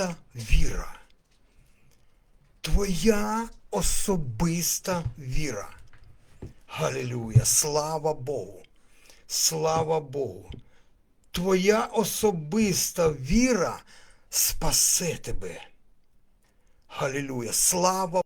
особиста віра. Твоя особиста віра. Галілюя, Слава Богу! Слава Богу! Твоя особиста віра спасе тебе. Галілюя, Слава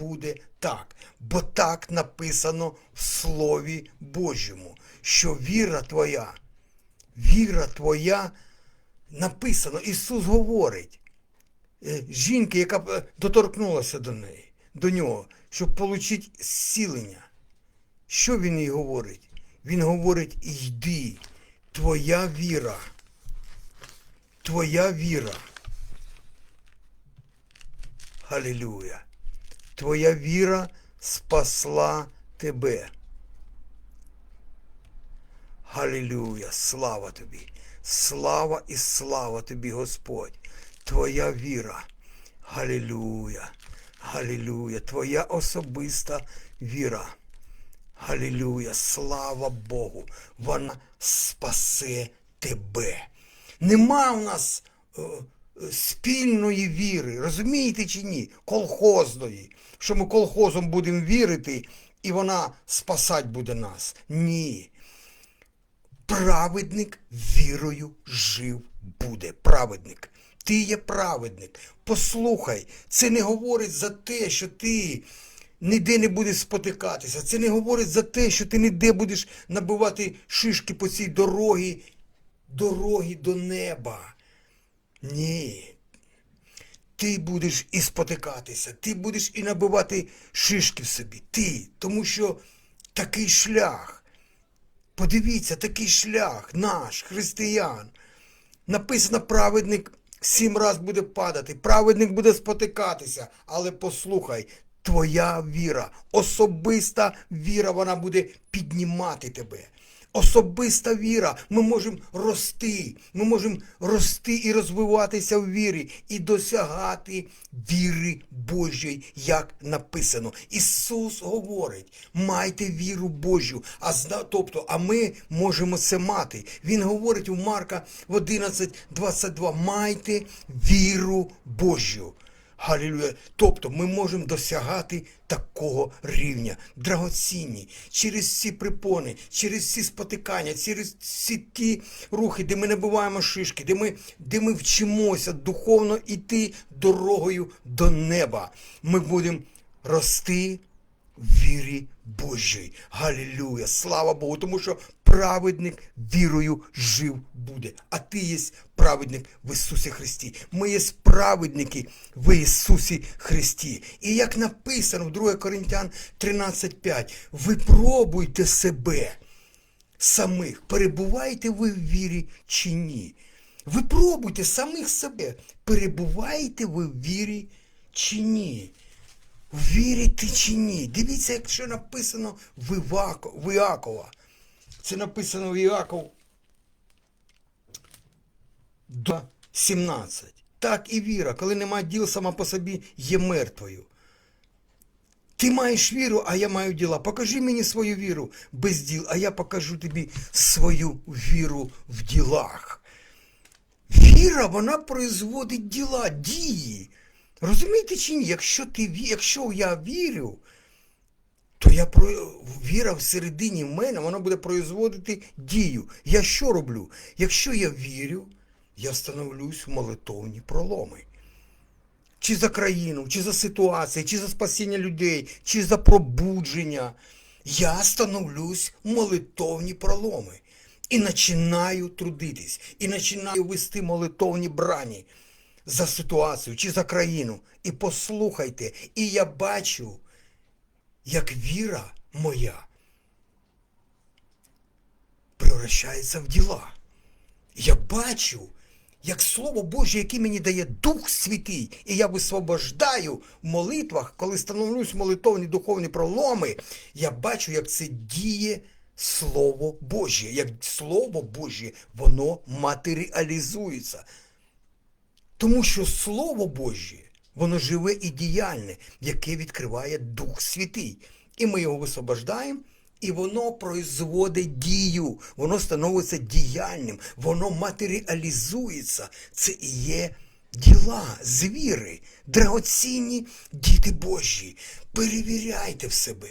буде так, бо так написано в Слові Божому, що віра твоя, віра твоя написано. Ісус говорить, е, жінки, яка е, доторкнулася до неї, до нього, щоб отримати зцілення. Що він їй говорить? Він говорить, йди, твоя віра, твоя віра. Халілюя. Твоя віра спасла тебе. Халілюя, слава тобі, слава і слава тобі, Господь. Твоя віра. Халілюя, Халілюя, твоя особиста віра. Халілюя, слава Богу, вона спасе тебе. Нема в нас е, спільної віри, розумієте чи ні? Колхозної, що ми колхозом будемо вірити, і вона спасать буде нас. Ні. Праведник вірою жив буде. Праведник. Ти є праведник. Послухай, це не говорить за те, що ти ніде не будеш спотикатися. Це не говорить за те, що ти ніде будеш набивати шишки по цій дорогі, дорогі до неба. Ні. Ти будеш і спотикатися, ти будеш і набивати шишки в собі. Ти. Тому що такий шлях. Подивіться, такий шлях наш, християн. Написано, праведник сім раз буде падати, праведник буде спотикатися. Але послухай, твоя віра, особиста віра, вона буде піднімати тебе. Особиста віра, ми можемо рости, ми можемо рости і розвиватися в вірі, і досягати віри Божої, як написано. Ісус говорить: майте віру Божу, а тобто, а ми можемо це мати. Він говорить у Марка в 11.22, майте віру Божу. Галілюя. Тобто ми можемо досягати такого рівня, драгоцінні, через всі припони, через всі спотикання, через всі ті рухи, де ми набуваємо шишки, де ми, де ми вчимося духовно йти дорогою до неба. Ми будемо рости вірі Божій. Галілюя! Слава Богу! Тому що праведник вірою жив буде. А ти є праведник в Ісусі Христі. Ми є праведники в Ісусі Христі. І як написано в 2 Коринтян 13.5, випробуйте себе самих, перебуваєте ви в вірі чи ні. Випробуйте самих себе, перебуваєте ви в вірі чи ні. Вірите чи ні? Дивіться, якщо написано в Іакова. Це написано в Іаков 17. Так і віра, коли нема діл сама по собі, є мертвою. Ти маєш віру, а я маю діла. Покажи мені свою віру без діл, а я покажу тобі свою віру в ділах. Віра, вона производить діла, дії. Розумієте чи ні? Якщо, ти, якщо я вірю, то я про віра всередині мене, вона буде производити дію. Я що роблю? Якщо я вірю, я становлюсь в молитовні проломи. Чи за країну, чи за ситуацію, чи за спасіння людей, чи за пробудження. Я становлюсь в молитовні проломи. І починаю трудитись, і починаю вести молитовні брані за ситуацію чи за країну. І послухайте, і я бачу, як віра моя превращається в діла. Я бачу, як Слово Боже, яке мені дає Дух Святий, і я висвобождаю в молитвах, коли становлюсь молитовні духовні проломи, я бачу, як це діє Слово Боже, як Слово Боже, воно матеріалізується. Тому що Слово Боже, воно живе і діяльне, яке відкриває Дух Святий. і ми його висвобождаємо. І воно производить дію, воно становиться діяльним, воно матеріалізується. Це і є діла, звіри, драгоцінні діти Божі. Перевіряйте в себе.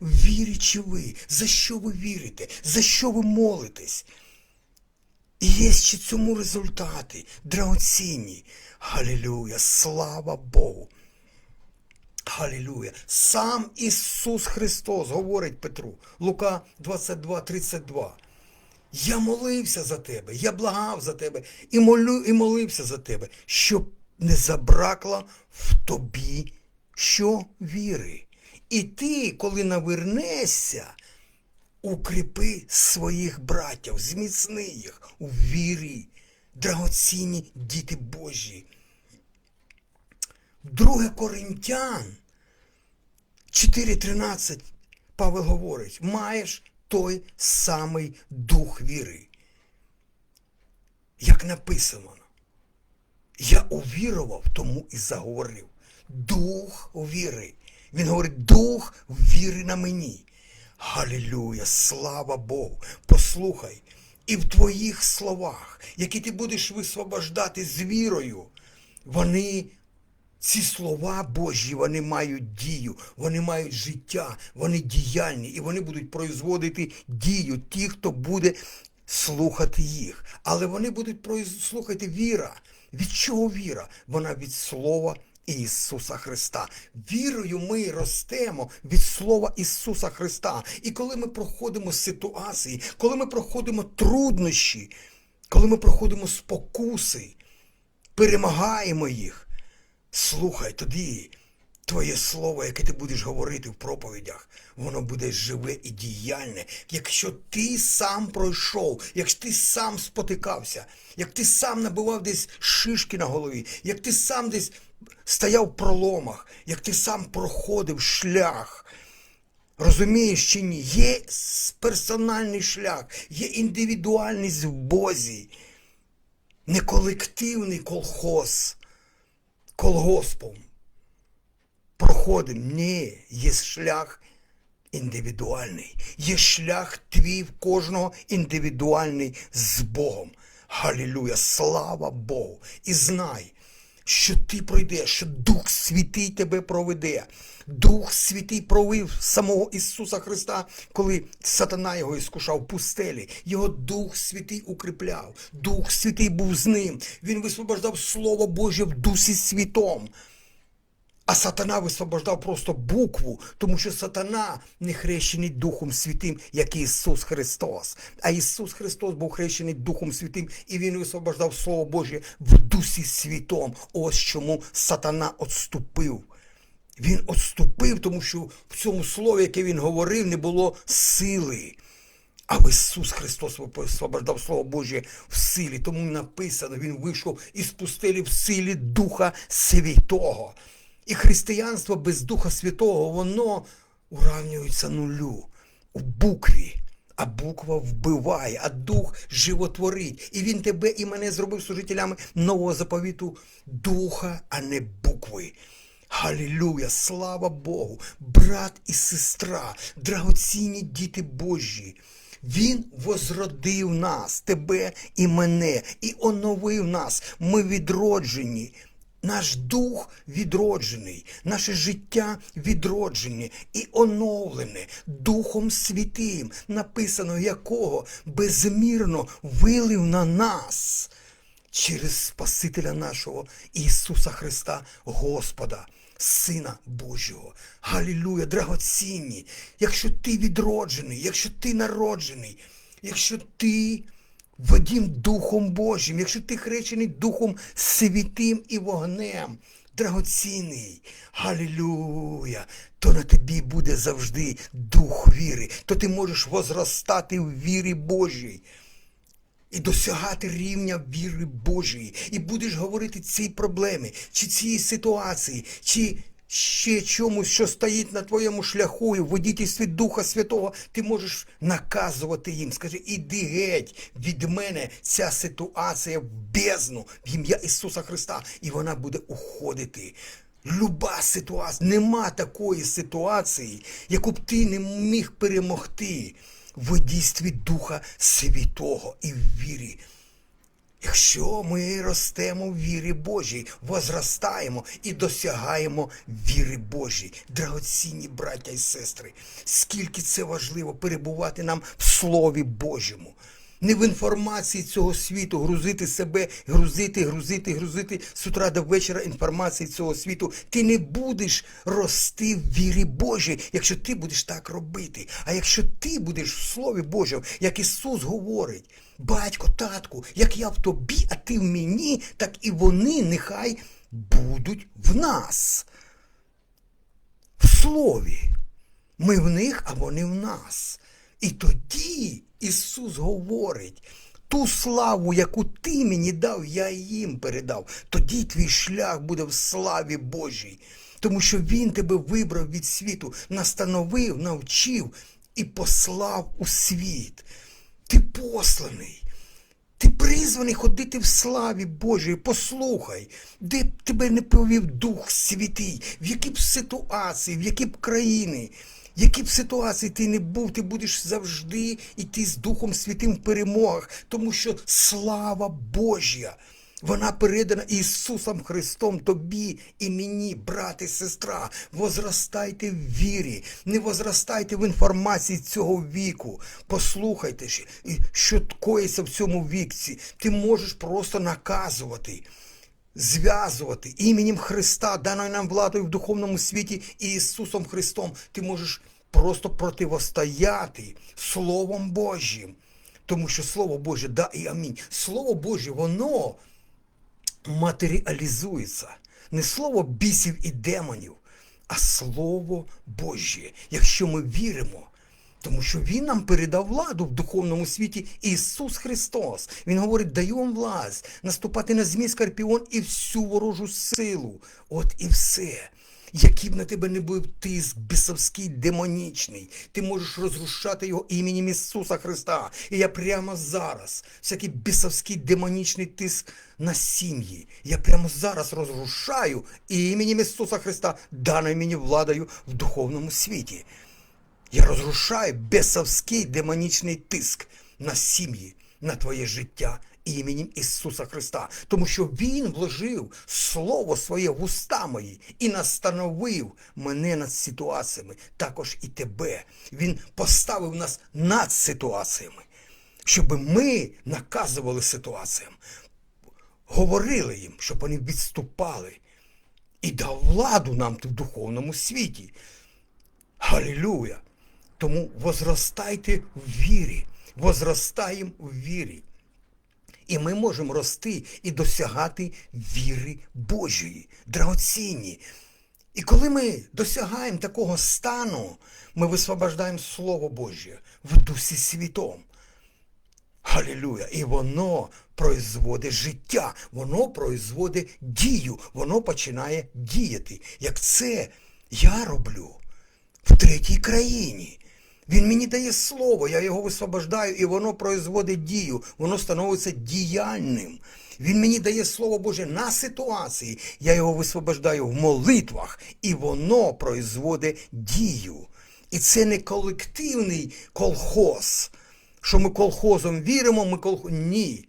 Вірите ви, за що ви вірите, за що ви молитесь. І є ще цьому результати драгоцінні. Галілюя, слава Богу. Галілюя. Сам Ісус Христос говорить Петру, Лука 22, 32. Я молився за тебе, я благав за тебе і молю, і молився за тебе, щоб не забракло в тобі що віри. І ти, коли навернешся, укріпи своїх братів, зміцни їх у вірі, драгоцінні діти Божі. Друге Коринтян 4.13 Павел говорить, маєш той самий дух віри. Як написано, я увірував, тому і заговорив. Дух віри. Він говорить, дух віри на мені. Галілюя, слава Богу. Послухай, і в твоїх словах, які ти будеш висвобождати з вірою, вони ці слова Божі, вони мають дію, вони мають життя, вони діяльні і вони будуть производити дію ті, хто буде слухати їх. Але вони будуть слухати віра. Від чого віра? Вона від Слова Ісуса Христа. Вірою ми ростемо від Слова Ісуса Христа. І коли ми проходимо ситуації, коли ми проходимо труднощі, коли ми проходимо спокуси, перемагаємо їх. Слухай тоді, твоє слово, яке ти будеш говорити в проповідях, воно буде живе і діяльне. Якщо ти сам пройшов, якщо ти сам спотикався, як ти сам набивав десь шишки на голові, як ти сам десь стояв в проломах, як ти сам проходив шлях. Розумієш чи ні? Є персональний шлях, є індивідуальність в Бозі, не колективний колхоз колгоспом проходимо. Ні, є шлях індивідуальний. Є шлях твій в кожного індивідуальний з Богом. Галілюя, слава Богу! І знай, що ти пройдеш, що Дух Святий тебе проведе. Дух Святий провів самого Ісуса Христа, коли сатана його іскушав в пустелі. Його Дух Святий укріпляв. Дух Святий був з ним. Він висвобождав Слово Боже в Дусі Святом. А сатана висвобождав просто букву, тому що сатана не хрещений Духом Святим, як Ісус Христос. А Ісус Христос був хрещений Духом Святим, і Він висвобождав Слово Боже в Дусі Святом. Ось чому сатана отступив. Він отступив, тому що в цьому слові, яке він говорив, не було сили. А Ісус Христос висвобождав Слово Боже в силі. Тому написано, Він вийшов із пустелі в силі Духа Святого. І християнство без Духа Святого, воно уравнюється нулю у букві. А буква вбиває, а дух животворить. І він тебе і мене зробив служителями нового заповіту духа, а не букви. Халілюя, слава Богу, брат і сестра, драгоцінні діти Божі. Він возродив нас, тебе і мене, і оновив нас. Ми відроджені. Наш дух відроджений, наше життя відроджене і оновлене Духом Святим, написано якого безмірно вилив на нас через Спасителя нашого Ісуса Христа, Господа, Сина Божого. Галілуя, драгоцінні. Якщо ти відроджений, якщо ти народжений, якщо ти Водім Духом Божим, якщо ти хрещений Духом Святим і вогнем, драгоцінний, Галілюя, то на тобі буде завжди дух віри, то ти можеш возростати в вірі Божій. І досягати рівня віри Божої, і будеш говорити цій проблемі, чи цій ситуації, чи ще чомусь, що стоїть на твоєму шляху, і в водітельстві Духа Святого, ти можеш наказувати їм. Скажи, іди геть від мене ця ситуація в бездну в ім'я Ісуса Христа, і вона буде уходити. Люба ситуація, нема такої ситуації, яку б ти не міг перемогти в дійстві Духа Святого і в вірі. Якщо ми ростемо в вірі Божій, возростаємо і досягаємо віри Божій, драгоцінні браття і сестри, скільки це важливо перебувати нам в Слові Божому. Не в інформації цього світу грузити себе, грузити, грузити, грузити з утра до вечора інформації цього світу. Ти не будеш рости в вірі Божій, якщо ти будеш так робити. А якщо ти будеш в Слові Божому, як Ісус говорить, батько, татку, як я в тобі, а ти в мені, так і вони нехай будуть в нас. В Слові. Ми в них, а вони в нас. І тоді Ісус говорить, ту славу, яку ти мені дав, я їм передав. Тоді твій шлях буде в славі Божій. Тому що Він тебе вибрав від світу, настановив, навчив і послав у світ. Ти посланий. Ти призваний ходити в славі Божій. Послухай, де б тебе не повів Дух Святий, в які б ситуації, в які б країни, які б ситуації ти не був, ти будеш завжди йти з Духом Святим в перемогах, тому що слава Божя. Вона передана Ісусом Христом тобі і мені, брат і сестра. Возростайте в вірі, не возростайте в інформації цього віку. Послухайте, що коїться в цьому вікці. Ти можеш просто наказувати, зв'язувати іменем Христа, даною нам владою в духовному світі і Ісусом Христом. Ти можеш просто противостояти Словом Божим. Тому що Слово Боже, да і амінь. Слово Боже, воно матеріалізується. Не слово бісів і демонів, а Слово Божє. Якщо ми віримо, тому що Він нам передав владу в духовному світі Ісус Христос. Він говорить, даю вам власть наступати на змій скорпіон і всю ворожу силу. От і все. Який б на тебе не був тиск бісовський, демонічний, ти можеш розрушати його іменем Ісуса Христа. І я прямо зараз, всякий бісовський демонічний тиск на сім'ї, я прямо зараз розрушаю іменем Ісуса Христа, даною мені владою в духовному світі. Я розрушаю бесовський демонічний тиск на сім'ї, на твоє життя іменем Ісуса Христа, тому що Він вложив Слово своє в уста мої і настановив мене над ситуаціями, також і тебе. Він поставив нас над ситуаціями, щоб ми наказували ситуаціям, говорили їм, щоб вони відступали і дав владу нам в духовному світі. Галілюя! Тому возростайте в вірі, возростаємо в вірі. І ми можемо рости і досягати віри Божої, драгоцінні. І коли ми досягаємо такого стану, ми висвобождаємо Слово Боже в Дусі Світом. Галілюя! І воно производить життя, воно производить дію, воно починає діяти. Як це я роблю в третій країні. Він мені дає слово, я його висвобождаю, і воно производить дію, воно становиться діяльним. Він мені дає слово Боже на ситуації, я його висвобождаю в молитвах, і воно производить дію. І це не колективний колхоз, що ми колхозом віримо, ми колхоз. Ні.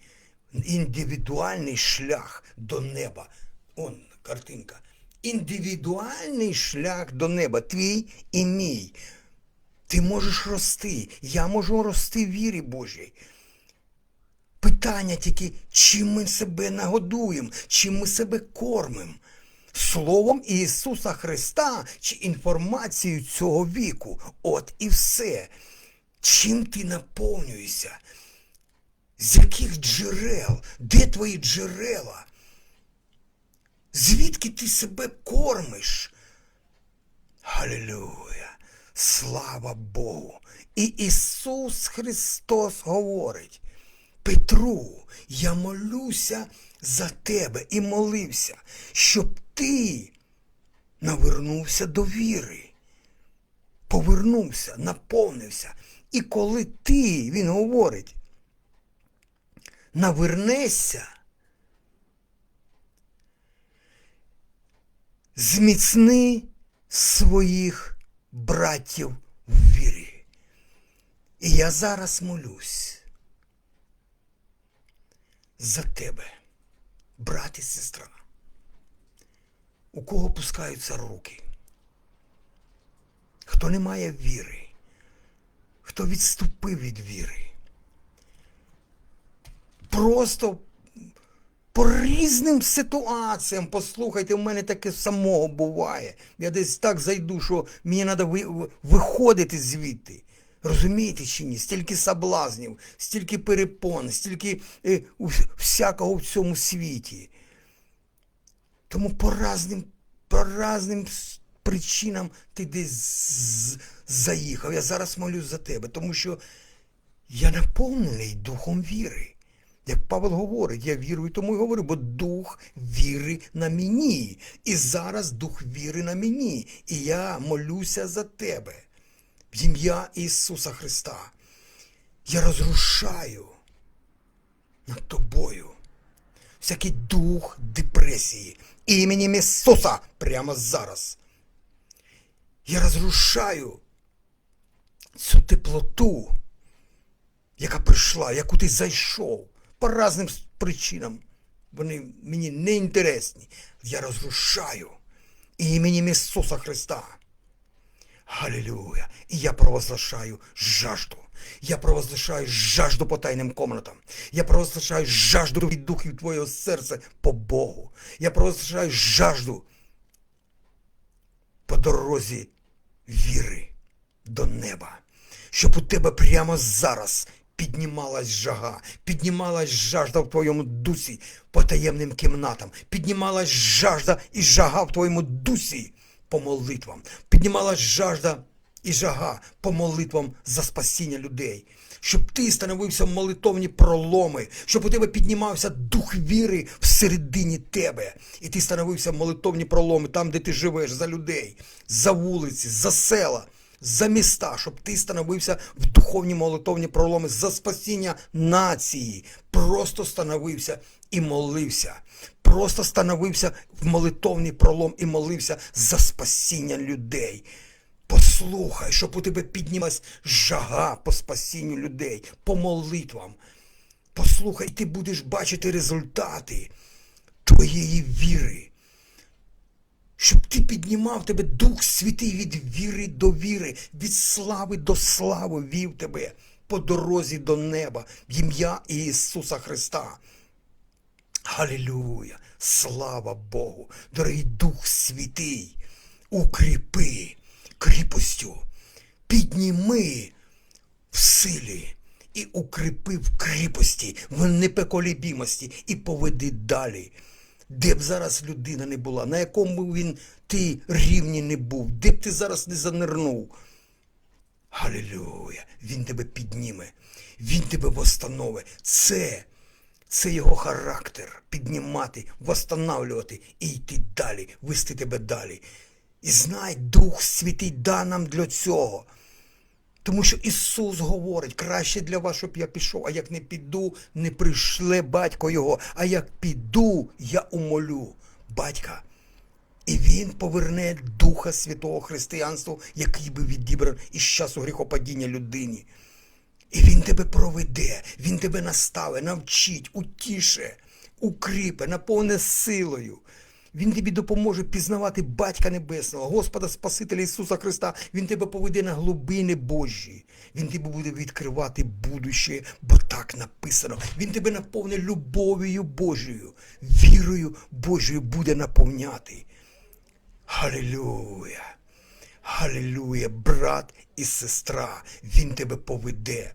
Індивідуальний шлях до неба. Он картинка. Індивідуальний шлях до неба, твій і мій. Ти можеш рости, я можу рости в вірі Божій. Питання тільки, чим ми себе нагодуємо, чим ми себе кормимо. Словом Ісуса Христа чи інформацією цього віку. От і все. Чим ти наповнюєшся? З яких джерел? Де твої джерела? Звідки ти себе кормиш? Халілюя! Слава Богу! І Ісус Христос говорить, Петру, я молюся за тебе і молився, щоб ти навернувся до віри, повернувся, наповнився. І коли ти, він говорить, навернешся, зміцни своїх братів в вірі. І я зараз молюсь за тебе, брат і сестра, у кого пускаються руки, хто не має віри, хто відступив від віри. Просто по різним ситуаціям, послухайте, у мене таке самого буває. Я десь так зайду, що мені треба ви, виходити звідти. Розумієте чи ні? Стільки соблазнів, стільки перепон, стільки е, всякого в цьому світі. Тому по разним, по разним причинам ти десь заїхав. Я зараз молюсь за тебе, тому що я наповнений духом віри. Як Павел говорить, я вірую, тому і говорю, бо дух віри на мені. І зараз дух віри на мені. І я молюся за тебе. В ім'я Ісуса Христа. Я розрушаю над тобою всякий дух депресії іменем Ісуса прямо зараз. Я розрушаю цю теплоту, яка прийшла, яку ти зайшов по різним причинам. Вони мені не інтересні. Я розрушаю іменем Ісуса Христа. Галилюя! І я провозглашаю жажду. Я провозглашаю жажду по тайним комнатам. Я провозглашаю жажду від духів твоєго серця по Богу. Я провозглашаю жажду по дорозі віри до неба, щоб у тебе прямо зараз піднімалась жага, піднімалась жажда в твоєму дусі по таємним кімнатам, піднімалась жажда і жага в твоєму дусі по молитвам, піднімалась жажда і жага по молитвам за спасіння людей. Щоб ти становився в молитовні проломи, щоб у тебе піднімався дух віри всередині тебе, і ти становився в молитовні проломи там, де ти живеш, за людей, за вулиці, за села, за міста, щоб ти становився в духовні молитовні проломи за спасіння нації. Просто становився і молився. Просто становився в молитовний пролом і молився за спасіння людей. Послухай, щоб у тебе піднімалась жага по спасінню людей, по молитвам. Послухай, ти будеш бачити результати твоєї віри. Щоб ти піднімав тебе Дух Святий від віри до віри, від слави до слави вів тебе по дорозі до неба в ім'я Ісуса Христа. Халілюя! Слава Богу! Дорогий Дух Святий, укріпи кріпостю, підніми в силі і укріпи в кріпості, в непоколебімості і поведи далі. Де б зараз людина не була, на якому він ти рівні не був, де б ти зараз не занирнув. Галилюя! Він тебе підніме, він тебе восстановить. Це, це його характер піднімати, восстанавлювати і йти далі, вести тебе далі. І знай, Дух Святий да нам для цього. Тому що Ісус говорить, краще для вас, щоб я пішов, а як не піду, не прийшле батько його. А як піду, я умолю батька. І він поверне Духа Святого Християнства, який би відібрав із часу гріхопадіння людині. І він тебе проведе, він тебе наставить, навчить, утіше, укріпе, наповне силою. Він тобі допоможе пізнавати Батька Небесного, Господа Спасителя Ісуса Христа. Він тебе поведе на глибини Божі. Він тебе буде відкривати будуще, бо так написано. Він тебе наповне любов'ю Божою, вірою Божою буде наповняти. Халилюя! Халилюя, брат і сестра, він тебе поведе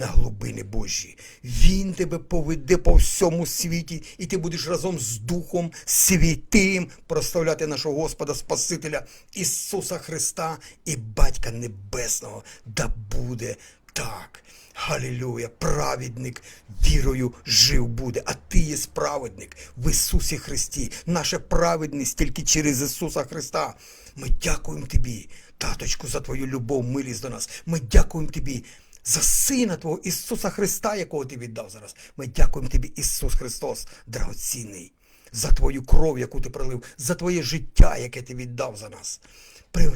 на глибини Божі. Він тебе поведе по всьому світі, і ти будеш разом з Духом Святим прославляти нашого Господа Спасителя Ісуса Христа і Батька Небесного. Да буде так. Халілюя, праведник вірою жив буде, а ти є праведник в Ісусі Христі. Наша праведність тільки через Ісуса Христа. Ми дякуємо Тобі, таточку, за Твою любов, милість до нас. Ми дякуємо Тобі за Сина Твого Ісуса Христа, якого Ти віддав зараз. Ми дякуємо Тобі, Ісус Христос, драгоцінний. за твою кров, яку ти пролив, за твоє життя, яке ти віддав за нас.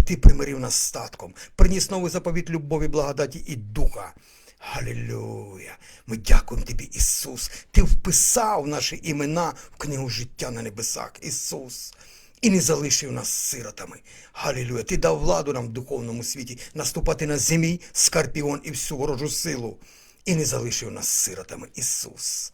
Ти примирив нас статком, приніс новий заповіт любові, благодаті і духа. Галілюя! Ми дякуємо тобі, Ісус. Ти вписав наші імена в книгу життя на небесах. Ісус. І не залишив нас сиротами. Галілюя. Ти дав владу нам в духовному світі наступати на землі, скорпіон і всю ворожу силу. І не залишив нас сиротами, Ісус.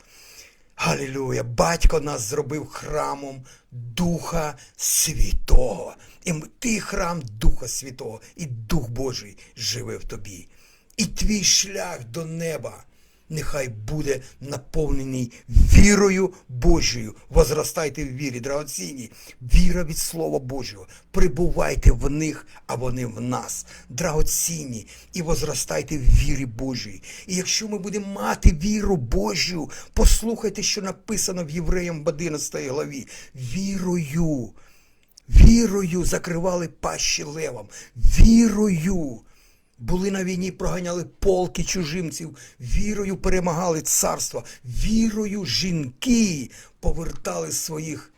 Галілюя! Батько нас зробив храмом Духа Святого. І ти храм Духа Святого, і Дух Божий живе в тобі. І твій шлях до неба нехай буде наповнений вірою Божою. Возростайте в вірі, драгоцінні. Віра від Слова Божого. Прибувайте в них, а вони в нас. Драгоцінні. І возростайте в вірі Божій. І якщо ми будемо мати віру Божу, послухайте, що написано в Євреям в 11 главі. Вірою. Вірою закривали пащі левам. Вірою. Були на війні, проганяли полки чужимців, вірою перемагали царства, вірою жінки повертали своїх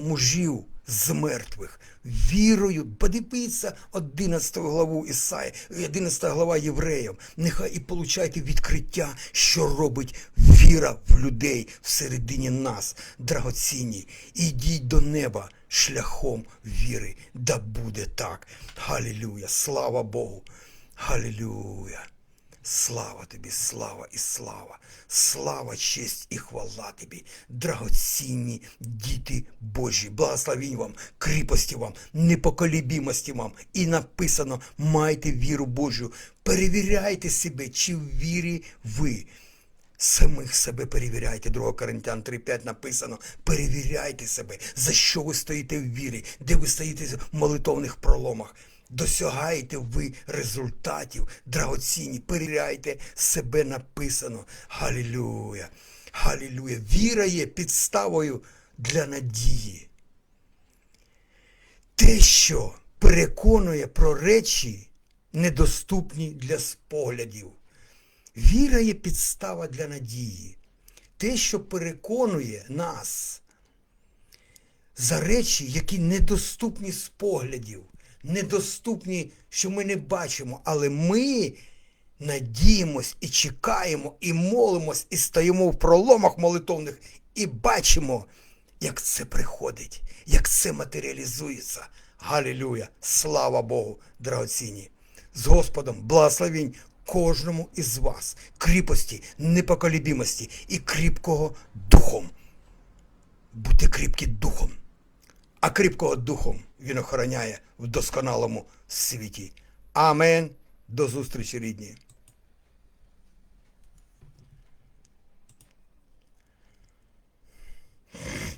мужів з мертвих. Вірою, подивіться 11 главу Ісаї, 11 глава Євреям. Нехай і получайте відкриття, що робить віра в людей всередині нас, драгоцінні. Ідіть до неба шляхом віри. Да буде так. Галілюя! Слава Богу! Галілюя! Слава тобі, слава і слава, слава, честь і хвала тобі, драгоцінні діти Божі, благословінь вам, кріпості вам, непоколібімості вам. І написано, майте віру Божу, перевіряйте себе, чи в вірі ви. Самих себе перевіряйте, 2 Коринтян 3.5 написано, перевіряйте себе, за що ви стоїте в вірі, де ви стоїте в молитовних проломах. Досягаєте ви результатів, драгоцінні, перевіряйте себе написано. Галілюя! Галілюя! Віра є підставою для надії. Те, що переконує про речі, недоступні для споглядів. Віра є підстава для надії. Те, що переконує нас за речі, які недоступні з поглядів, недоступні, що ми не бачимо, але ми надіємось і чекаємо, і молимось, і стоїмо в проломах молитовних, і бачимо, як це приходить, як це матеріалізується. Галілюя! Слава Богу, драгоцінні! З Господом благословінь кожному із вас кріпості, непоколібімості і кріпкого духом. Бути кріпкі духом. А кріпкого духом він охороняє в досконалому світі. Амен. До зустрічі, рідні. you